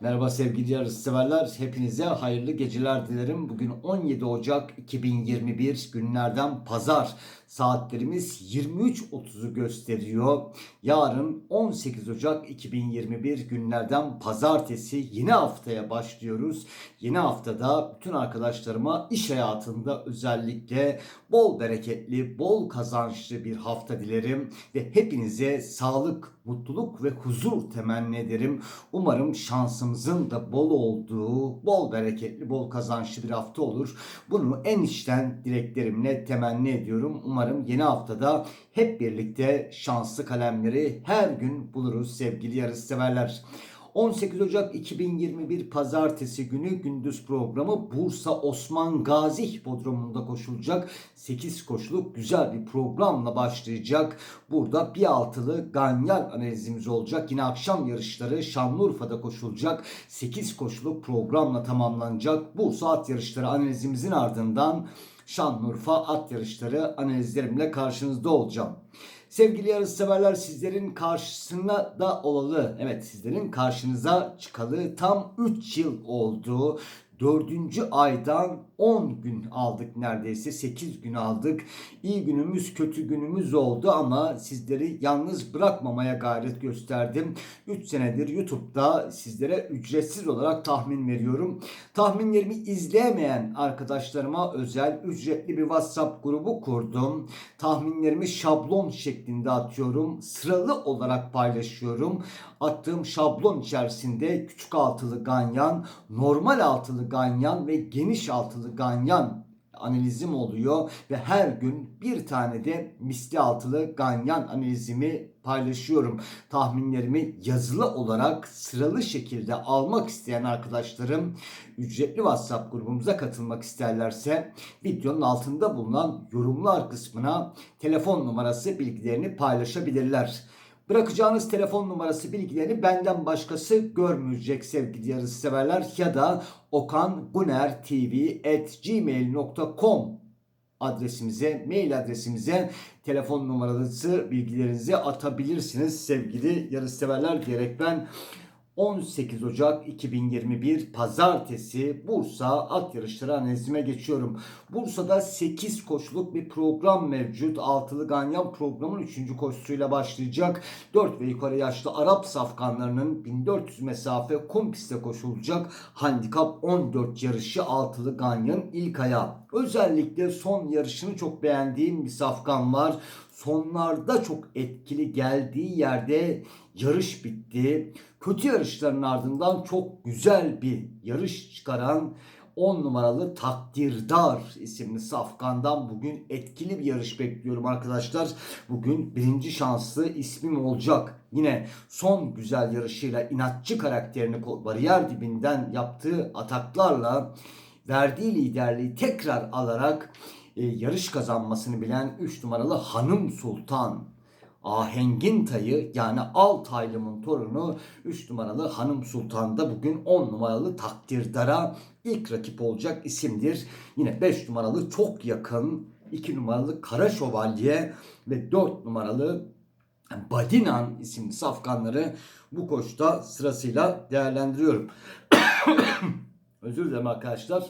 Merhaba sevgili yarışseverler. Hepinize hayırlı geceler dilerim. Bugün 17 Ocak 2021 günlerden pazar. Saatlerimiz 23.30'u gösteriyor. Yarın 18 Ocak 2021 günlerden pazartesi yeni haftaya başlıyoruz. Yeni haftada bütün arkadaşlarıma iş hayatında özellikle bol bereketli, bol kazançlı bir hafta dilerim. Ve hepinize sağlık, mutluluk ve huzur temenni ederim. Umarım şansımızın da bol olduğu, bol bereketli, bol kazançlı bir hafta olur. Bunu en içten dileklerimle temenni ediyorum. Umarım yeni haftada hep birlikte şanslı kalemleri her gün buluruz sevgili yarışseverler. 18 Ocak 2021 Pazartesi günü gündüz programı Bursa Osman Gazi Hipodromu'nda koşulacak 8 koşuluk güzel bir programla başlayacak. Burada bir altılı ganyan analizimiz olacak. Yine akşam yarışları Şanlıurfa'da koşulacak. 8 koşuluk programla tamamlanacak. Bursa at yarışları analizimizin ardından Şanlıurfa at yarışları analizlerimle karşınızda olacağım. Sevgili yarışseverler sizlerin karşısına da olalı. Evet sizlerin karşınıza çıkalı tam 3 yıl oldu. Dördüncü aydan 10 gün aldık neredeyse 8 gün aldık. İyi günümüz kötü günümüz oldu ama sizleri yalnız bırakmamaya gayret gösterdim. 3 senedir YouTube'da sizlere ücretsiz olarak tahmin veriyorum. Tahminlerimi izleyemeyen arkadaşlarıma özel ücretli bir WhatsApp grubu kurdum. Tahminlerimi şablon şeklinde atıyorum. Sıralı olarak paylaşıyorum. Attığım şablon içerisinde küçük altılı ganyan, normal altılı ganyan ve geniş altılı ganyan analizim oluyor ve her gün bir tane de misli altılı ganyan analizimi paylaşıyorum. Tahminlerimi yazılı olarak sıralı şekilde almak isteyen arkadaşlarım ücretli WhatsApp grubumuza katılmak isterlerse videonun altında bulunan yorumlar kısmına telefon numarası bilgilerini paylaşabilirler. Bırakacağınız telefon numarası bilgilerini benden başkası görmeyecek sevgili yarısı severler ya da okangunertv@gmail.com adresimize, mail adresimize telefon numarası bilgilerinizi atabilirsiniz sevgili yarış severler diyerek ben 18 Ocak 2021 Pazartesi Bursa at yarışları analizime geçiyorum. Bursa'da 8 koşuluk bir program mevcut. Altılı Ganyan programın 3. koşusuyla başlayacak. 4 ve yukarı yaşlı Arap safkanlarının 1400 mesafe kum pistte koşulacak. Handikap 14 yarışı Altılı Ganyan ilk ayağı. Özellikle son yarışını çok beğendiğim bir safkan var. Sonlarda çok etkili geldiği yerde yarış bitti. Kötü yarışların ardından çok güzel bir yarış çıkaran 10 numaralı Takdirdar isimli safkandan bugün etkili bir yarış bekliyorum arkadaşlar. Bugün birinci şanslı ismim olacak. Yine son güzel yarışıyla inatçı karakterini bariyer dibinden yaptığı ataklarla verdiği liderliği tekrar alarak e, yarış kazanmasını bilen 3 numaralı Hanım Sultan Ahengin Tayı yani Altaylım'ın torunu 3 numaralı Hanım Sultan da bugün 10 numaralı Takdirdar'a ilk rakip olacak isimdir. Yine 5 numaralı çok yakın 2 numaralı Kara Şövalye ve 4 numaralı Badinan isimli safkanları bu koşta sırasıyla değerlendiriyorum. Özür dilerim arkadaşlar.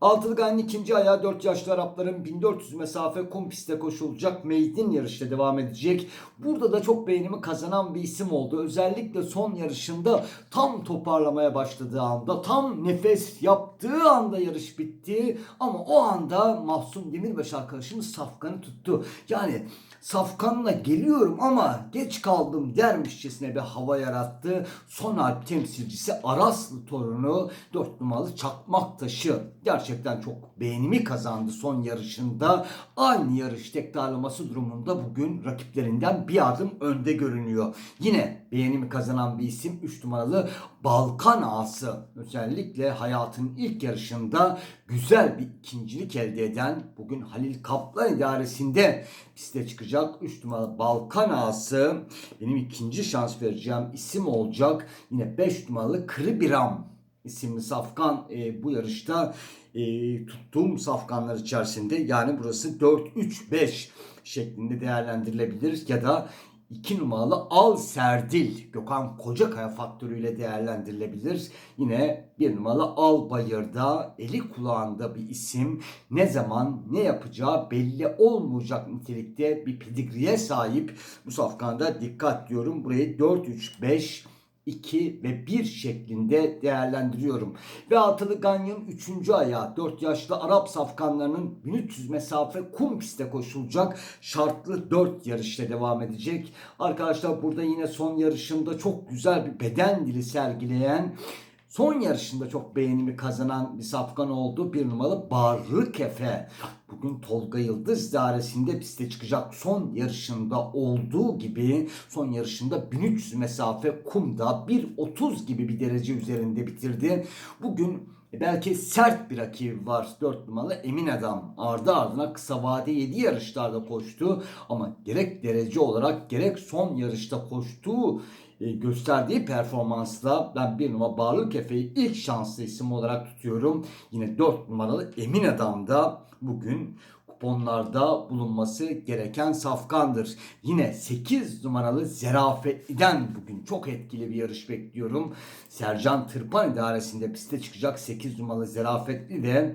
Altılı Gan'ın ikinci ayağı 4 yaşlı Arapların 1400 mesafe kum pistte koşulacak maiden yarışta devam edecek. Burada da çok beğenimi kazanan bir isim oldu. Özellikle son yarışında tam toparlamaya başladığı anda, tam nefes yaptığı anda yarış bitti. Ama o anda Mahsun Demirbaş arkadaşımız Safkan'ı tuttu. Yani Safkan'la geliyorum ama geç kaldım dermişçesine bir hava yarattı. Son harp temsilcisi Araslı torunu 4 numaralı Çakmak Taşı. Gerçekten çok beğenimi kazandı son yarışında. Aynı yarış tekrarlaması durumunda bugün rakiplerinden bir adım önde görünüyor. Yine beğenimi kazanan bir isim 3 numaralı Balkan Ağası. Özellikle hayatının ilk yarışında güzel bir ikincilik elde eden bugün Halil Kaplan idaresinde piste çıkacak 3 numaralı Balkan Ağası. Benim ikinci şans vereceğim isim olacak. Yine 5 numaralı Kribiram isimli safkan e, bu yarışta e, tuttuğum safkanlar içerisinde yani burası 4-3-5 şeklinde değerlendirilebilir ya da 2 numaralı Al Serdil Gökhan Kocakaya faktörüyle değerlendirilebilir. Yine 1 numaralı Al Bayır'da eli kulağında bir isim ne zaman ne yapacağı belli olmayacak nitelikte bir pedigriye sahip bu safkanda dikkat diyorum. Burayı 4-3-5 2 ve 1 şeklinde değerlendiriyorum. Ve altılı Ganyan 3. ayağı 4 yaşlı Arap safkanlarının 1300 mesafe kum pistte koşulacak şartlı 4 yarışla devam edecek. Arkadaşlar burada yine son yarışında çok güzel bir beden dili sergileyen Son yarışında çok beğenimi kazanan bir safkan oldu. Bir numaralı Barrı Kefe. Bugün Tolga Yıldız dairesinde piste çıkacak son yarışında olduğu gibi son yarışında 1300 mesafe kumda 1.30 gibi bir derece üzerinde bitirdi. Bugün belki sert bir rakibi var. 4 numaralı Emin Adam. Ardı ardına kısa vade 7 yarışlarda koştu. Ama gerek derece olarak gerek son yarışta koştuğu e, gösterdiği performansla ben bir numara Bağlı Kefe'yi ilk şanslı isim olarak tutuyorum. Yine 4 numaralı Emin Adam da bugün kuponlarda bulunması gereken safkandır. Yine 8 numaralı Zerafetli'den bugün çok etkili bir yarış bekliyorum. Sercan Tırpan idaresinde piste çıkacak 8 numaralı Zerafetli de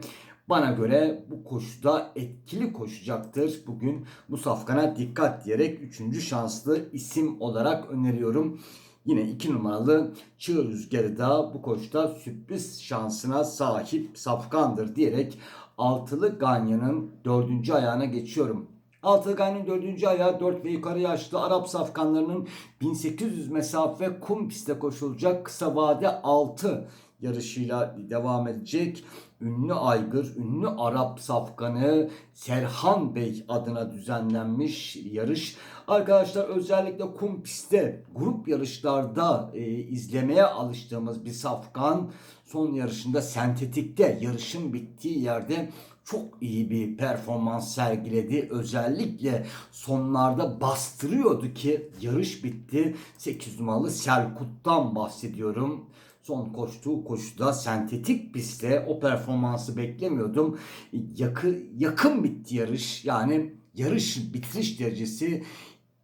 bana göre bu koşuda etkili koşacaktır. Bugün bu safkana dikkat diyerek 3. şanslı isim olarak öneriyorum. Yine 2 numaralı Çığ Rüzgarı da bu koşuda sürpriz şansına sahip safkandır diyerek altılı Ganyan'ın dördüncü ayağına geçiyorum. Ganyan'ın dördüncü ayağı 4 ve yukarı yaşlı Arap safkanlarının 1800 mesafe kum pistte koşulacak kısa vade 6 yarışıyla devam edecek. Ünlü aygır, ünlü Arap safkanı Serhan Bey adına düzenlenmiş yarış. Arkadaşlar özellikle kum pistte grup yarışlarda e, izlemeye alıştığımız bir safkan son yarışında sentetikte yarışın bittiği yerde çok iyi bir performans sergiledi. Özellikle sonlarda bastırıyordu ki yarış bitti. 8 numaralı Selkut'tan bahsediyorum son koştuğu koşuda sentetik pistte o performansı beklemiyordum. Yakın, yakın bitti yarış. Yani yarış bitiriş derecesi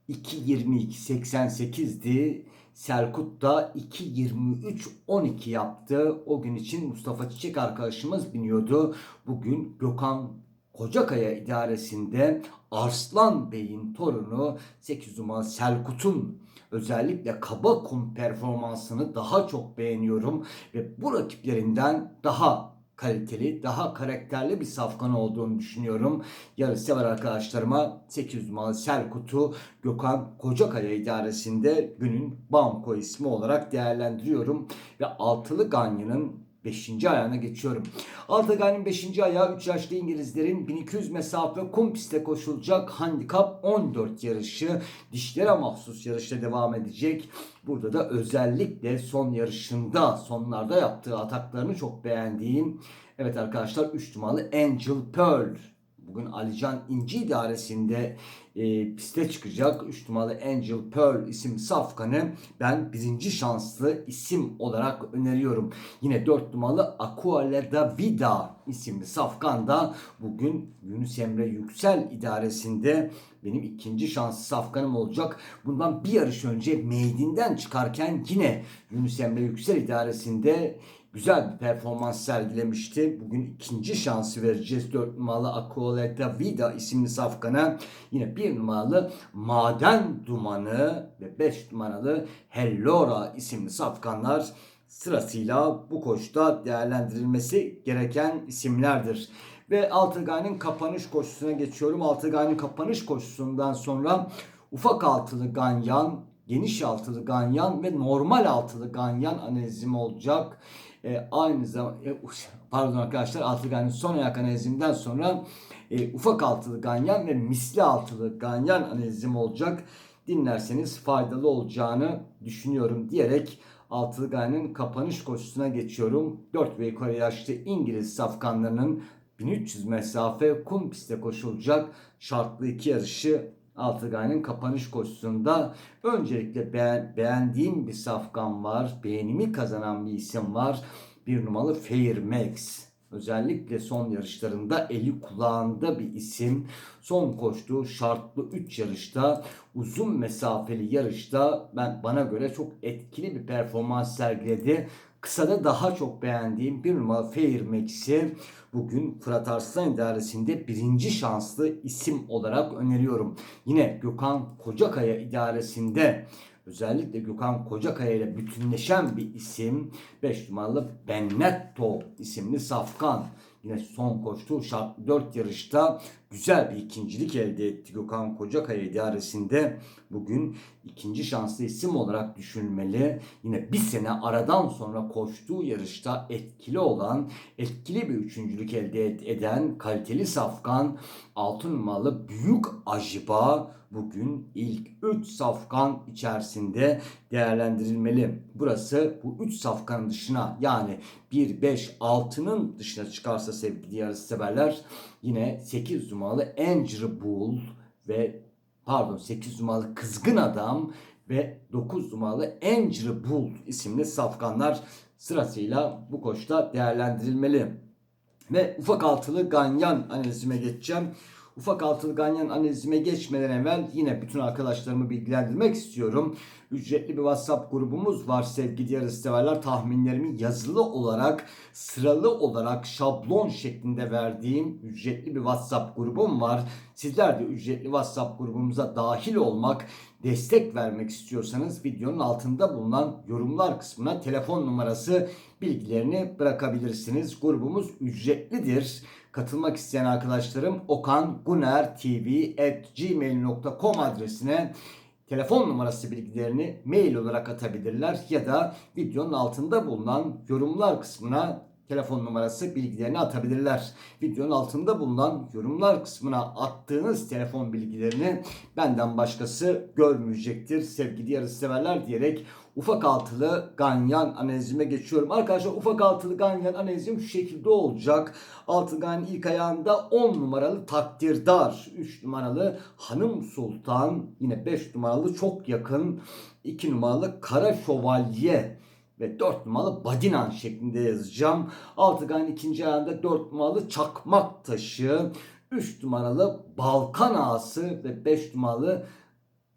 2.22.88'di. Selkut da 2.23.12 yaptı. O gün için Mustafa Çiçek arkadaşımız biniyordu. Bugün Gökhan Kocakaya idaresinde Arslan Bey'in torunu 8 numaralı Selkut'un özellikle kaba kum performansını daha çok beğeniyorum ve bu rakiplerinden daha kaliteli, daha karakterli bir safkan olduğunu düşünüyorum. Yarı sever arkadaşlarıma 800 numaralı Selkut'u Gökhan Kocakaya idaresinde günün Bamko ismi olarak değerlendiriyorum. Ve altılı Ganyan'ın 5. ayağına geçiyorum. Altagan'ın 5. ayağı 3 yaşlı İngilizlerin 1200 mesafe kum pistte koşulacak handikap 14 yarışı. Dişlere mahsus yarışta devam edecek. Burada da özellikle son yarışında sonlarda yaptığı ataklarını çok beğendiğim Evet arkadaşlar 3 numaralı Angel Pearl Bugün Alican İnci idaresinde e, piste çıkacak 3 numaralı Angel Pearl isim safkanı ben birinci şanslı isim olarak öneriyorum. Yine 4 numaralı Aqualeda Vida isimli safkan da bugün Yunus Emre Yüksel idaresinde benim ikinci şanslı safkanım olacak. Bundan bir yarış önce Meydinden çıkarken yine Yunus Emre Yüksel idaresinde güzel bir performans sergilemişti. Bugün ikinci şansı vereceğiz. 4 numaralı Akoleta Vida isimli safkana. Yine 1 numaralı Maden Dumanı ve 5 numaralı Hellora isimli safkanlar sırasıyla bu koşuda değerlendirilmesi gereken isimlerdir. Ve Altıgay'ın kapanış koşusuna geçiyorum. Altıgay'ın kapanış koşusundan sonra ufak altılı ganyan, geniş altılı ganyan ve normal altılı ganyan analizim olacak. E, aynı zamanda e, pardon arkadaşlar altılı ganyan son ayak analizimden sonra e, ufak altılı ganyan ve misli altılı ganyan analizim olacak. Dinlerseniz faydalı olacağını düşünüyorum diyerek altılı ganyanın kapanış koşusuna geçiyorum. 4 ve yukarı yaşlı İngiliz safkanlarının 1300 mesafe kum pistte koşulacak şartlı iki yarışı Altıgay'ın kapanış koşusunda öncelikle beğen, beğendiğim bir safkan var. Beğenimi kazanan bir isim var. Bir numaralı Fair Max. Özellikle son yarışlarında eli kulağında bir isim. Son koştuğu şartlı 3 yarışta uzun mesafeli yarışta ben bana göre çok etkili bir performans sergiledi. Kısada daha çok beğendiğim bir numara Fair Max'i bugün Fırat Arslan idaresinde birinci şanslı isim olarak öneriyorum. Yine Gökhan Kocakaya idaresinde özellikle Gökhan Kocakaya ile bütünleşen bir isim 5 numaralı Benetto isimli Safkan. Yine son koştuğu şart 4 yarışta güzel bir ikincilik elde etti Gökhan Kocakaya idaresinde. Bugün ikinci şanslı isim olarak düşünülmeli. Yine bir sene aradan sonra koştuğu yarışta etkili olan, etkili bir üçüncülük elde eden kaliteli safkan altın numaralı Büyük Ajiba bugün ilk 3 safkan içerisinde değerlendirilmeli. Burası bu 3 safkanın dışına yani 1, 5, 6'nın dışına çıkarsa sevgili yarışseverler yine 8 numaralı Angel Bull ve pardon 8 numaralı Kızgın Adam ve 9 numaralı Angel Bull isimli safkanlar sırasıyla bu koşta değerlendirilmeli. Ve ufak altılı ganyan analizime geçeceğim. Ufak altılı ganyan analizime geçmeden evvel yine bütün arkadaşlarımı bilgilendirmek istiyorum. Ücretli bir WhatsApp grubumuz var sevgili yarışseverler. Tahminlerimi yazılı olarak, sıralı olarak, şablon şeklinde verdiğim ücretli bir WhatsApp grubum var. Sizler de ücretli WhatsApp grubumuza dahil olmak, destek vermek istiyorsanız videonun altında bulunan yorumlar kısmına telefon numarası bilgilerini bırakabilirsiniz. Grubumuz ücretlidir. Katılmak isteyen arkadaşlarım okangunertv@gmail.com adresine telefon numarası bilgilerini mail olarak atabilirler ya da videonun altında bulunan yorumlar kısmına telefon numarası bilgilerini atabilirler. Videonun altında bulunan yorumlar kısmına attığınız telefon bilgilerini benden başkası görmeyecektir. Sevgili yarışseverler diyerek ufak altılı ganyan analizime geçiyorum. Arkadaşlar ufak altılı ganyan analizim şu şekilde olacak. Altılı ganyan ilk ayağında 10 numaralı takdirdar, 3 numaralı hanım sultan, yine 5 numaralı çok yakın, 2 numaralı kara şövalye ve 4 numaralı Badinan şeklinde yazacağım. Altıgan ikinci ayağında 4 numaralı Çakmak Taşı, 3 numaralı Balkan Ağası ve 5 numaralı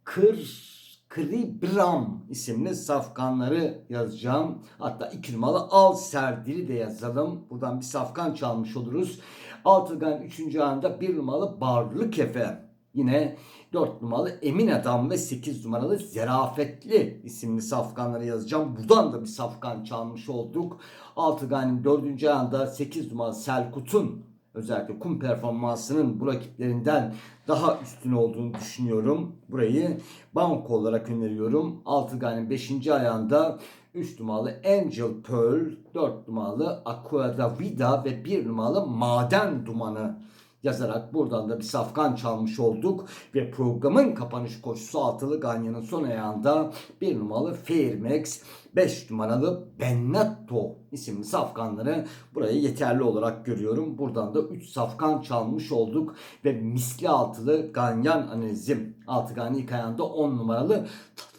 Kır Kribram isimli safkanları yazacağım. Hatta 2 numaralı Al Serdil'i de yazalım. Buradan bir safkan çalmış oluruz. Altıgan 3. ayağında 1 numaralı Barlı Kefe. Yine 4 numaralı Emin Adam ve 8 numaralı Zerafetli isimli safkanları yazacağım. Buradan da bir safkan çalmış olduk. Altıgan'ın 4. ayağında 8 numaralı Selkut'un özellikle kum performansının bu rakiplerinden daha üstün olduğunu düşünüyorum. Burayı banko olarak öneriyorum. Altıgan'ın 5. ayağında 3 numaralı Angel Pearl, 4 numaralı Aqua da Vida ve 1 numaralı Maden Dumanı yazarak buradan da bir safkan çalmış olduk. Ve programın kapanış koşusu altılı Ganyan'ın son ayağında bir numaralı Fairmax, 5 numaralı Benetto isimli safkanları buraya yeterli olarak görüyorum. Buradan da 3 safkan çalmış olduk ve misli altılı Ganyan analizim. Altı Ganyan ilk ayağında 10 numaralı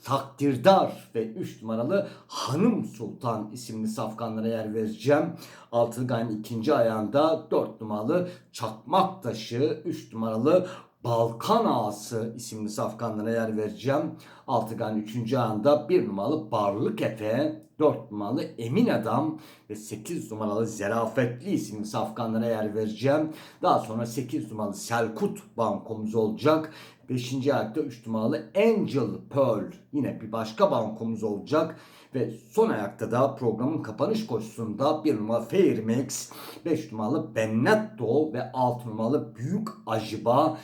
Takdirdar ve 3 numaralı Hanım Sultan isimli safkanlara yer vereceğim. Altıgan ikinci ayağında 4 numaralı Çakmak Taşı, 3 numaralı Balkan Ağası isimli safkanlara yer vereceğim. Altıgan 3. ayağında 1 numaralı Barlık Efe, 4 numaralı Emin Adam ve 8 numaralı Zerafetli isimli safkanlara yer vereceğim. Daha sonra 8 numaralı Selkut bankomuz olacak. 5. ayakta 3 numaralı Angel Pearl yine bir başka bankomuz olacak. Ve son ayakta da programın kapanış koşusunda 1 numaralı Fairmax, 5 numaralı Benetto ve 6 numaralı Büyük Ajiba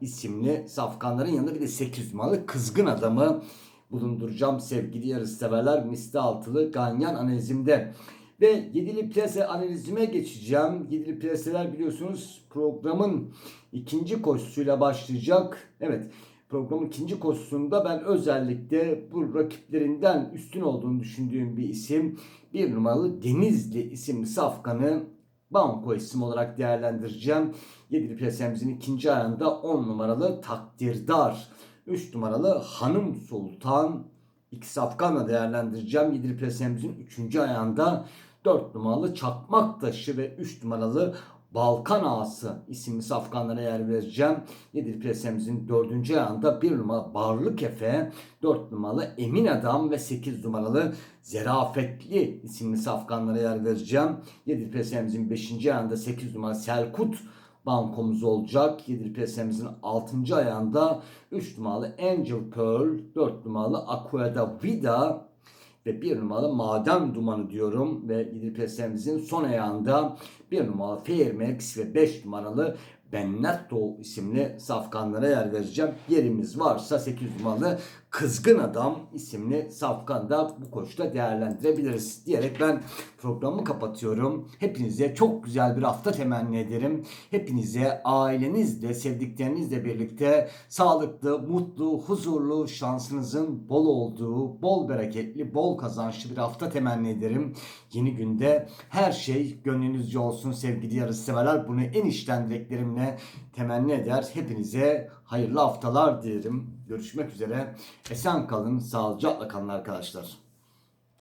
isimli safkanların yanında bir de 8 numaralı Kızgın Adamı bulunduracağım sevgili yarışseverler. Misli altılı Ganyan analizimde. Ve yedili plase analizime geçeceğim. Yedili plaseler biliyorsunuz programın ikinci koşusuyla başlayacak. Evet programın ikinci koşusunda ben özellikle bu rakiplerinden üstün olduğunu düşündüğüm bir isim. Bir numaralı Denizli isimli safkanı banko isim olarak değerlendireceğim. Yedili plasemizin ikinci ayağında 10 numaralı Takdirdar. 3 numaralı Hanım Sultan iki safkanla değerlendireceğim. Yedili Presemizin 3. ayağında 4 numaralı Çakmak Taşı ve 3 numaralı Balkan Ağası isimli safkanlara yer vereceğim. Yedili Presemizin 4. ayağında 1 numaralı Barlık Efe, 4 numaralı Emin Adam ve 8 numaralı Zerafetli isimli safkanlara yer vereceğim. Yedili Presemizin 5. ayağında 8 numaralı Selkut bankomuz olacak. Yedili Presemizin 6. ayağında 3 numaralı Angel Pearl, 4 numaralı Aqueda Vida ve 1 numaralı Maden Dumanı diyorum. Ve Presemizin son ayağında 1 numaralı Fairmax ve 5 numaralı Benetto isimli safkanlara yer vereceğim. Yerimiz varsa 8 numaralı Kızgın Adam isimli safkanda bu koşuda değerlendirebiliriz diyerek ben programı kapatıyorum. Hepinize çok güzel bir hafta temenni ederim. Hepinize ailenizle, sevdiklerinizle birlikte sağlıklı, mutlu, huzurlu, şansınızın bol olduğu, bol bereketli, bol kazançlı bir hafta temenni ederim. Yeni günde her şey gönlünüzce olsun sevgili yarışseverler. Bunu en içten dileklerimle temenni eder. Hepinize hayırlı haftalar dilerim. Görüşmek üzere. Esen kalın, sağlıcakla kalın arkadaşlar.